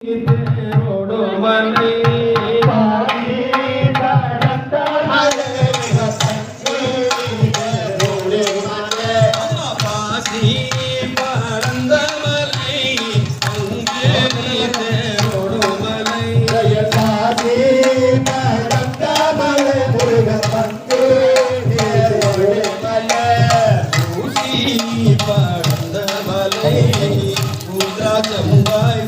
தேரோடுமலை பறந்த மலை அங்கே தேரோடுமலை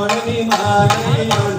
মন বিমানে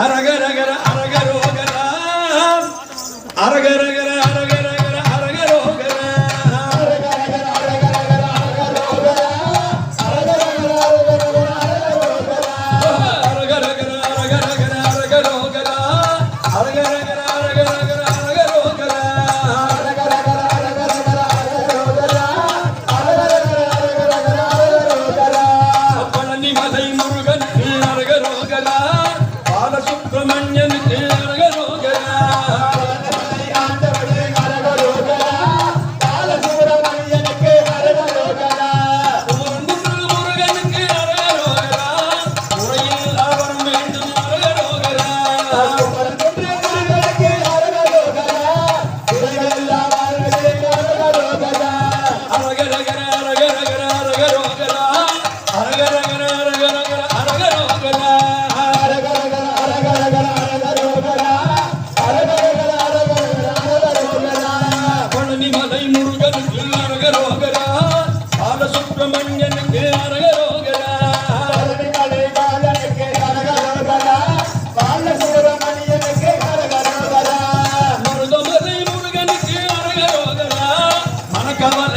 అరగరగర అరగరోగరా అరగర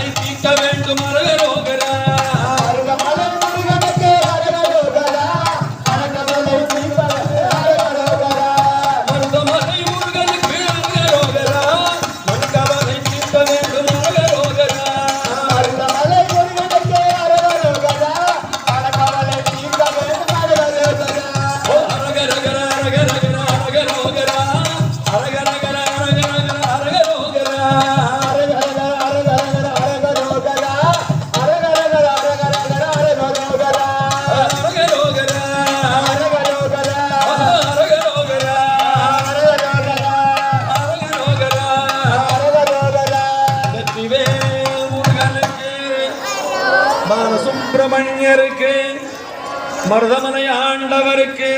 Ay, pica, ven, tomar el பாலசுப்பிரமணியருக்கு Maruthamunai ஆண்டவருக்கு.